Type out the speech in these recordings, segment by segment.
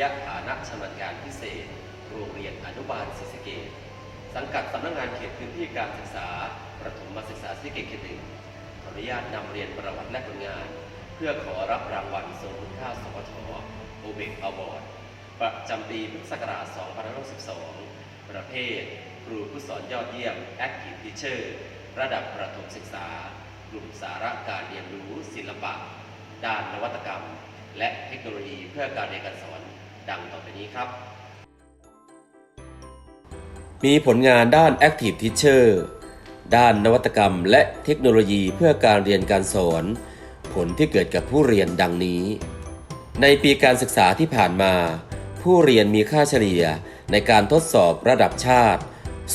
ยฐานะชำนาญการพิเศษ โรงเรียนอนุบาลศรีสะเกษสังกัดสำนักงานเขตพื้นที่การศึกษา ประถมศึกษาศรีสะเกษเขตหนึ่งขออนุญาตนำเรียนประวัติและผลงาน เพื่อขอรับรางวัลทรงคุณค่าสปทโอเบกอวอร์ดประจำปีพุทธศักราช2562ประเภท ครูผู้สอนยอดเยี่ยม Active Teacher ระดับประถมศึกษา กลุ่มสาระการเรียนรู้ศิลปะ ด้านนวัตกรรม และเทคโนโลยีเพื่อการเรียนการสอน ดังต่อไปนี้ครับ มีผลงานด้าน Active Teacher ด้านนวัตกรรมและเทคโนโลยีเพื่อการเรียนการสอน ผลที่เกิดกับผู้เรียนดังนี้ ในปีการศึกษาที่ผ่านมา ผู้เรียนมีค่าเฉลี่ยในการทดสอบระดับชาติ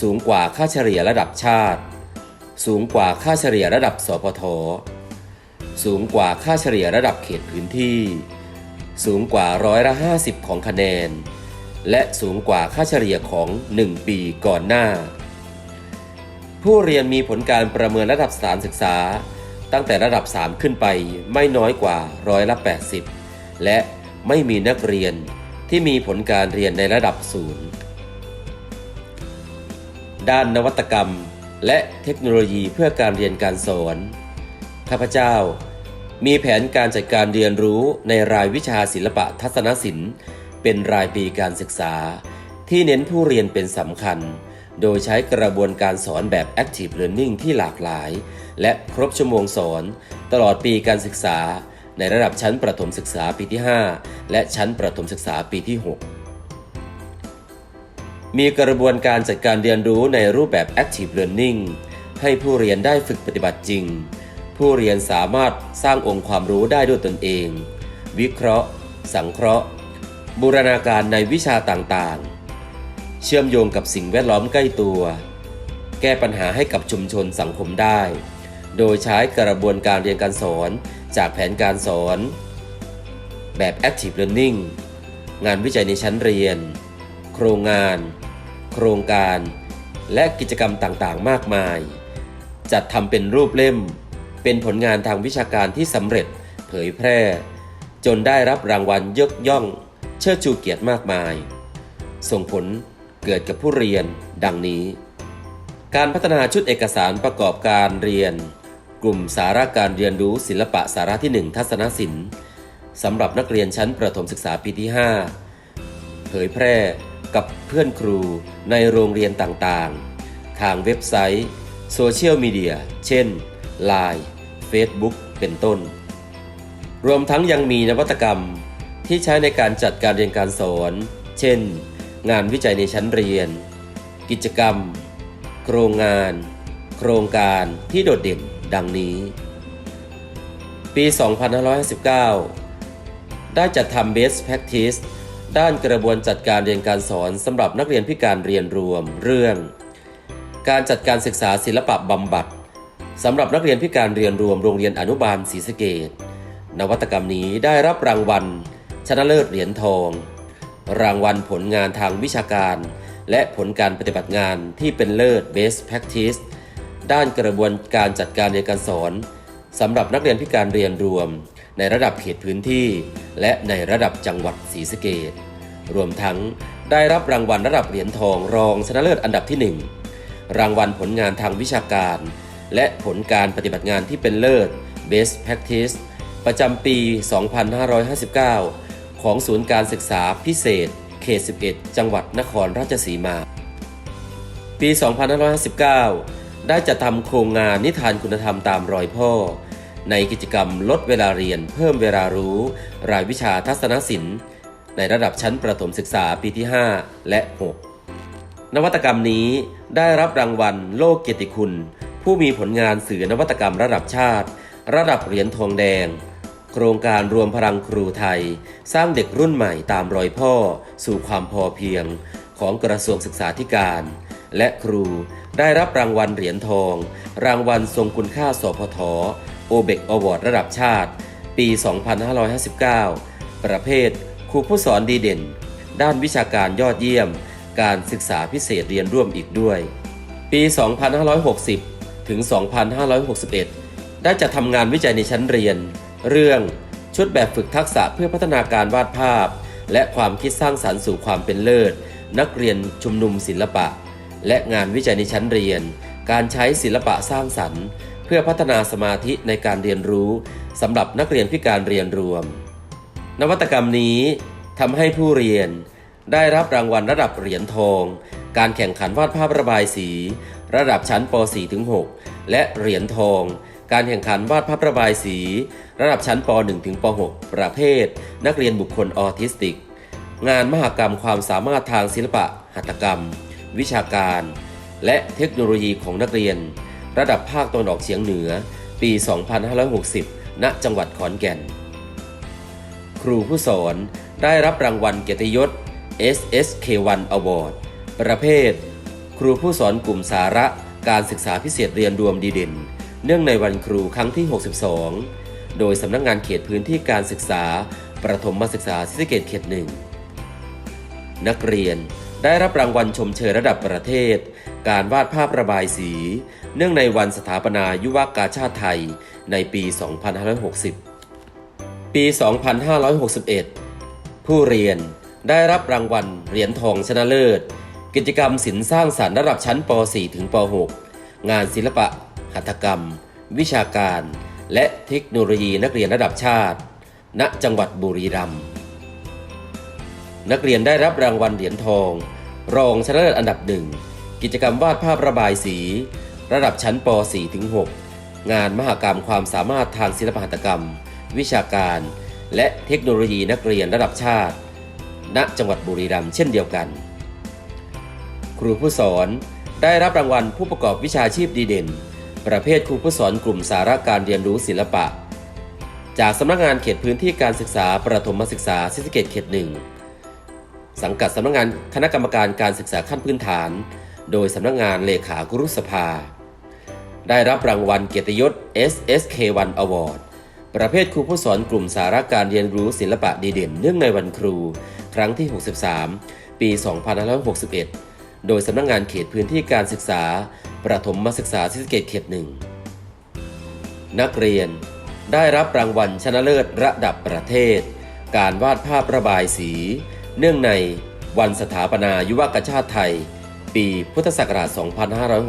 สูงกว่าค่าเฉลี่ยระดับชาติ สูงกว่าค่าเฉลี่ยระดับสพท สูงกว่าค่าเฉลี่ยระดับเขตพื้นที่ สูงกว่าร้อยละ 50 ของคะแนน และสูงกว่าค่าเฉลี่ยของ 1 ปีก่อนหน้า ผู้เรียนมีผลการประเมินระดับสถานศึกษา ตั้งแต่ระดับ 3 ขึ้นไปไม่น้อยกว่าร้อยละ 80 และไม่มีนักเรียนที่มีผลการเรียนในระดับศูนย์ด้านนวัตกรรม และเทคโนโลยีเพื่อการเรียนการสอน ข้าพเจ้า มีแผนการจัดการเรียนรู้ในรายวิชาศิลปะทัศนศิลป์ เป็นรายปีการศึกษา ที่เน้นผู้เรียนเป็นสำคัญ โดยใช้กระบวนการสอนแบบ Active Learning ที่หลากหลาย และครบชั่วโมงสอน ตลอดปีการศึกษา ในระดับชั้นประถมศึกษาปีที่ 5 และชั้นประถมศึกษาปีที่ 6 มีกระบวนการจัดการเรียนรู้ในรูปแบบ Active Learning ให้ผู้เรียนได้ฝึกปฏิบัติจริง ผู้เรียนสามารถสร้างองค์ความรู้ได้ด้วยตนเอง วิเคราะห์ สังเคราะห์ บูรณาการในวิชาต่างๆ เชื่อมโยงกับสิ่งแวดล้อมใกล้ตัว แก้ปัญหาให้กับชุมชนสังคมได้ โดยใช้กระบวนการเรียนการสอนจากแผนการสอน แบบ Active Learning งานวิจัยในชั้นเรียน โครงงาน โครงการ และกิจกรรมต่างๆ มากมาย จัดทำเป็นรูปเล่ม เป็นผลงานทางวิชาการที่สำเร็จเผยแพร่ จนได้รับรางวัลยกย่อง เชิดชูเกียรติมากมาย ส่งผลเกิดกับผู้เรียนดังนี้ การพัฒนาชุดเอกสารประกอบการเรียน กลุ่มสาระการเรียนรู้ศิลปะสาระที่ 1 ทัศนศิลป์สำหรับนักเรียนชั้นประถมศึกษาปีที่ 5 เผยแพร่กับเพื่อนครูในโรงเรียนต่างๆ ทางเว็บไซต์ โซเชียลมีเดีย เช่น Line Facebook เป็นต้น รวมทั้งยังมีนวัตกรรมที่ใช้ในการจัดการเรียนการสอน เช่น งานวิจัยในชั้นเรียน กิจกรรม โครงงาน โครงการที่โดดเด่นดังนี้ ปี 2559 ได้จัดทำ Best Practice ด้านกระบวนจัดการเรียนการสอนสำหรับนักเรียนพิการเรียนรวมเรื่อง การจัดการศึกษาศิลปะบำบัด สำหรับนักเรียนพิการเรียนรวมโรงเรียนอนุบาลศรีสะเกดนวัตกรรมนี้ได้รับรางวัล ชนะเลิศเหรียญทอง รางวัลผลงานทางวิชาการ และผลการปฏิบัติงานที่เป็นเลิศ Best Practice ด้านกระบวนการจัดการเรียนการสอนสำหรับนักเรียนพิการเรียนรวม ในระดับเขตพื้นที่ และในระดับจังหวัดศรีสะเกดรวมทั้งได้รับรางวัลระดับเหรียญทองรองชนะเลิศอันดับที่ 1 รางวัลผลงานทางวิชาการ และผลการปฏิบัติงานที่เป็นเลิศ Best Practice ประจำปี 2559 ของศูนย์การศึกษาพิเศษ เขต 11 จังหวัดนครราชสีมา ปี 2559 ได้จัดทำโครงงานนิทานคุณธรรมตามรอยพ่อ ในกิจกรรมลดเวลาเรียนเพิ่มเวลารู้ รายวิชาทัศนศิลป์ ในระดับชั้นประถมศึกษาปีที่ 5 และ 6 นวัตกรรมนี้ได้รับรางวัลโลกเกียรติคุณ ผู้มีผลงานสื่อนวัตกรรมระดับชาติ ระดับเหรียญทองแดง โครงการรวมพลังครูไทย สร้างเด็กรุ่นใหม่ตามรอยพ่อ สู่ความพอเพียง ของกระทรวงศึกษาธิการ และครูได้รับรางวัลเหรียญทอง รางวัลทรงคุณค่าสพทโอเบกอวอร์ดระดับชาติ ปี 2559 ประเภท ครูผู้สอนดีเด่น ด้านวิชาการยอดเยี่ยม การศึกษาพิเศษเรียนร่วมอีกด้วย ปี 2560 ถึง 2561 ได้จัดทำงานวิจัยในชั้นเรียน เรื่องชุดแบบฝึกทักษะเพื่อพัฒนาการวาดภาพ และความคิดสร้างสรรค์สู่ความเป็นเลิศ นักเรียนชุมนุมศิลปะ และงานวิจัยในชั้นเรียน การใช้ศิลปะสร้างสรรค์ เพื่อพัฒนาสมาธิในการเรียนรู้สำหรับนักเรียนพิการเรียนรวม นวัตกรรมนี้ทำให้ผู้เรียน ได้รับรางวัลระดับเหรียญทอง การแข่งขันวาดภาพระบายสี ระดับชั้นป .4 ถึง6และเหรียญทอง การแข่งขันวาดภาพระบายสี ระดับชั้นป .1 ถึงป .6 ประเภท นักเรียนบุคคลออทิสติก งานมหกรรมความสามารถทางศิลปะ หัตถกรรม วิชาการ และเทคโนโลยีของนักเรียน ระดับภาคตะวันออกเฉียงเหนือ ปี 2560 ณ จังหวัดขอนแก่น ครูผู้สอนได้รับรางวัลเกียรติยศ SSK1 Award ประเภท ครูผู้สอนกลุ่มสาระการศึกษาพิเศษเรียนรวมดีเด่น เนื่องในวันครูครั้งที่ 62 โดยสำนักงงานเขตพื้นที่การศึกษา ประถมศึกษาสะเกษเขตหนึ่งนักเรียนได้รับรางวัลชมเชยระดับประเทศ การวาดภาพระบายสี เนื่องในวันสถาปนายุวกาชาติไทยในปี 2560 ปี 2561 ผู้เรียน ได้รับรางวัลเหรียญทองชนะเลิศ กิจกรรมศิลป์สร้างสรรค์ระดับชั้นป .4 ถึงป .6 งานศิลปะ หัตถกรรม วิชาการ และเทคโนโลยีนักเรียนระดับชาติ ณ จังหวัดบุรีรัมย์นักเรียนได้รับรางวัลเหรียญทอง รองชนะเลิศอันดับหนึ่งกิจกรรมวาดภาพระบายสี ระดับชั้นป .4 ถึง6งานมหกรรมความสามารถทางศิลปหัตถกรรม วิชาการ และเทคโนโลยีนักเรียนระดับชาติ ณจังหวัดบุรีรัมย์เช่นเดียวกัน ครูผู้สอนได้รับรางวัลผู้ประกอบวิชาชีพดีเด่น ประเภทครูผู้สอนกลุ่มสาระการเรียนรู้ศิลปะ จากสำนักงานเขตพื้นที่การศึกษาประถมศึกษาศรีสเกษเขตหนึ่งสังกัดสำนักงานคณะกรรมการการศึกษาขั้นพื้นฐาน โดยสำนักงานเลขาครุสภา ได้รับรางวัลเกียรติยศ SSK1 Award ประเภทครูผู้สอนกลุ่มสาระการเรียนรู้ศิลปะดีเด่นเนื่องในวันครู ครั้งที่ 63 ปี 2561 โดยสำนักงานเขตพื้นที่การศึกษา ประถมศึกษาศรีสะเกษเขตหนึ่งนักเรียน ได้รับรางวัลชนะเลิศระดับประเทศ การวาดภาพระบายสี เนื่องในวันสถาปนายุวกชาติไทย ปีพุทธศักราช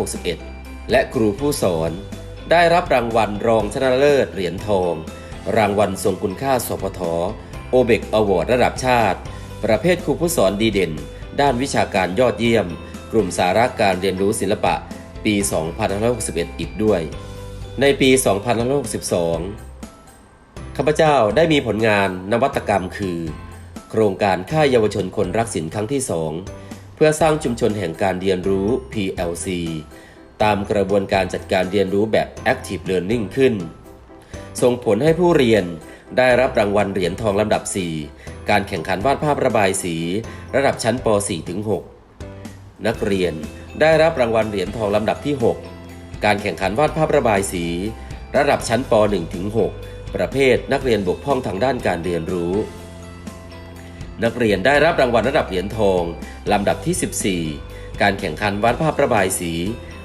2561 และครูผู้สอน ได้รับรางวัลรองชนะเลิศเหรียญทอง รางวัลทรงคุณค่าสพทโอเบกอวอร์ดระดับชาติ ประเภทครูผู้สอนดีเด่น ด้านวิชาการยอดเยี่ยม กลุ่มสาระการเรียนรู้ศิลปะ ปี 2561 อีกด้วย ในปี 2562 ข้าพเจ้าได้มีผลงานนวัตกรรมคือ โครงการค่ายเยาวชนคนรักศิลป์ครั้งที่ 2 เพื่อสร้างชุมชนแห่งการเรียนรู้ PLC ตามกระบวนการจัดการเรียนรู้แบบ Active Learning ขึ้น ส่งผลให้ผู้เรียนได้รับรางวัลเหรียญทองลำดับ 4 การแข่งขันวาดภาพระบายสี ระดับชั้นป .4 ถึง6นักเรียนได้รับรางวัลเหรียญทองลำดับที่ 6 การแข่งขันวาดภาพระบายสี ระดับชั้นป .1 ถึง6ประเภทนักเรียนบกพร่องทางด้านการเรียนรู้ นักเรียนได้รับรางวัลระดับเหรียญทองลำดับที่ 14 การแข่งขันวาดภาพระบายสี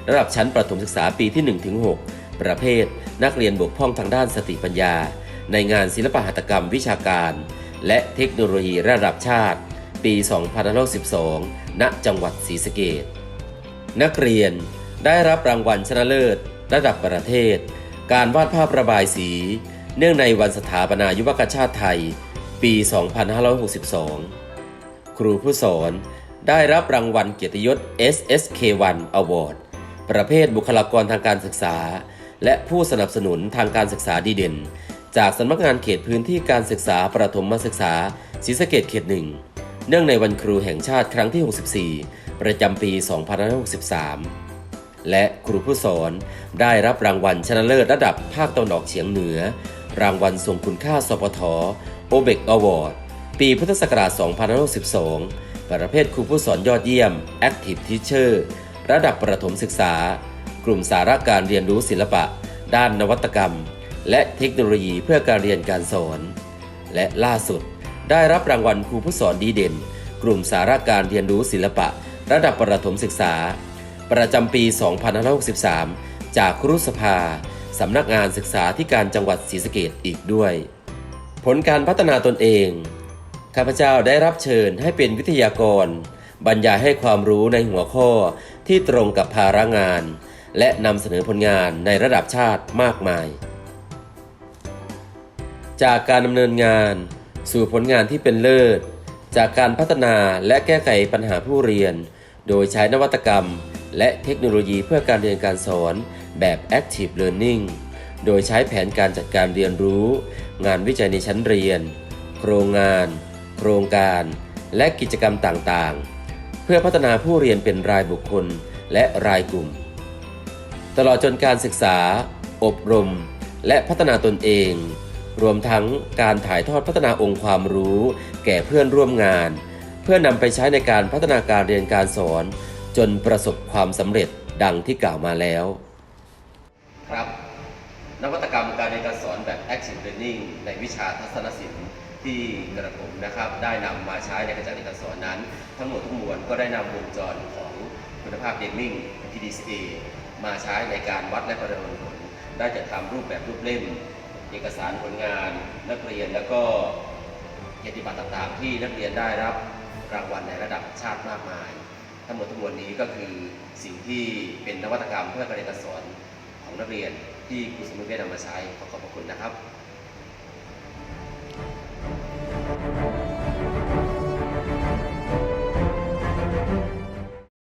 ระดับชั้นประถมศึกษาปีที่1ถึง6ประเภท นักเรียนบกพร่องทางด้านสติปัญญา ในงานศิลปหัตถกรรมวิชาการ และเทคโนโลยีระดับชาติ ปี2512 ณ จังหวัดศรีสะเกษนักเรียนได้รับรางวัลชนะเลิศ ระดับประเทศ การวาดภาพระบายสี เนื่องในวันสถาปนายุวกชาติไทย ปี 2562 ครูผู้สอนได้รับรางวัลเกียรติยศ SSK1 Award ประเภทบุคลากรทางการศึกษา และผู้สนับสนุนทางการศึกษาดีเด่น จากสำนักงานเขตพื้นที่การศึกษาประถมศึกษาศรีสะเกษเขตหนึ่งเนื่องในวันครูแห่งชาติครั้งที่ 64 ประจำปี 2563 และครูผู้สอนได้รับรางวัลชนะเลิศระดับภาคตะวันออกเฉียงเหนือ รางวัลทรงคุณค่าสปทโอเบกอวอร์ดปีพุทธศักราช 2562ประเภทครูผู้สอนยอดเยี่ยม Active Teacher ระดับประถมศึกษา กลุ่มสาระการเรียนรู้ศิลปะ ด้านนวัตกรรม และเทคโนโลยีเพื่อการเรียนการสอน และล่าสุด ได้รับรางวัลครูผู้สอนดีเด่น กลุ่มสาระการเรียนรู้ศิลปะ ระดับประถมศึกษา ประจำปี 2563 จากครุสภาสำนักงานศึกษาธิการจังหวัดศรีสะเกดอีกด้วย ผลการพัฒนาตนเอง ข้าพเจ้าได้รับเชิญให้เป็นวิทยากร บรรยายให้ความรู้ในหัวข้อที่ตรงกับภาระงาน และนำเสนอผลงานในระดับชาติมากมาย จากการดำเนินงาน สู่ผลงานที่เป็นเลิศ จากการพัฒนาและแก้ไขปัญหาผู้เรียน โดยใช้นวัตกรรม และเทคโนโลยีเพื่อการเรียนการสอนแบบ Active Learning โดยใช้แผนการจัดการเรียนรู้ งานวิจัยในชั้นเรียน โครงงาน โครงการ และกิจกรรมต่างๆ พื่อพัฒนาผู้เรียนเป็นรายบุคคลและรายกลุ่ม ตลอดจนการศึกษา อบรม และพัฒนาตนเอง รวมทั้งการถ่ายทอดพัฒนาองค์ความรู้ แก่เพื่อนร่วมงาน เพื่อนำไปใช้ในการพัฒนาการเรียนการสอน จนประสบความสำเร็จดังที่กล่าวมาแล้ว ครับ นวัตกรรมการเรียนการสอนแบบ Active Learning ในวิชาทัศนศิลป์ ที่กระผมนะครับ ได้นำมาใช้ในการจัดการสอนนั้น ทั้งหมดทั้งมวลก็ได้นำวงจรของคุณภาพเดมมิ่ง PDCA มาใช้ในการวัดและประเมินผล ได้จัดทำรูปแบบรูปเล่ม เอกสารผลงาน นักเรียนแล้วก็เกียรติบัตรต่างๆ ที่นักเรียนได้รับรางวัลในระดับชาติมากมาย ทั้งหมดทั้งมวลนี้ก็คือสิ่งที่เป็นนวัตกรรมเพื่อการเรียนการสอนของนักเรียนที่ครูสมุทรได้นำมาใช้ขอขอบพระคุณนะครับ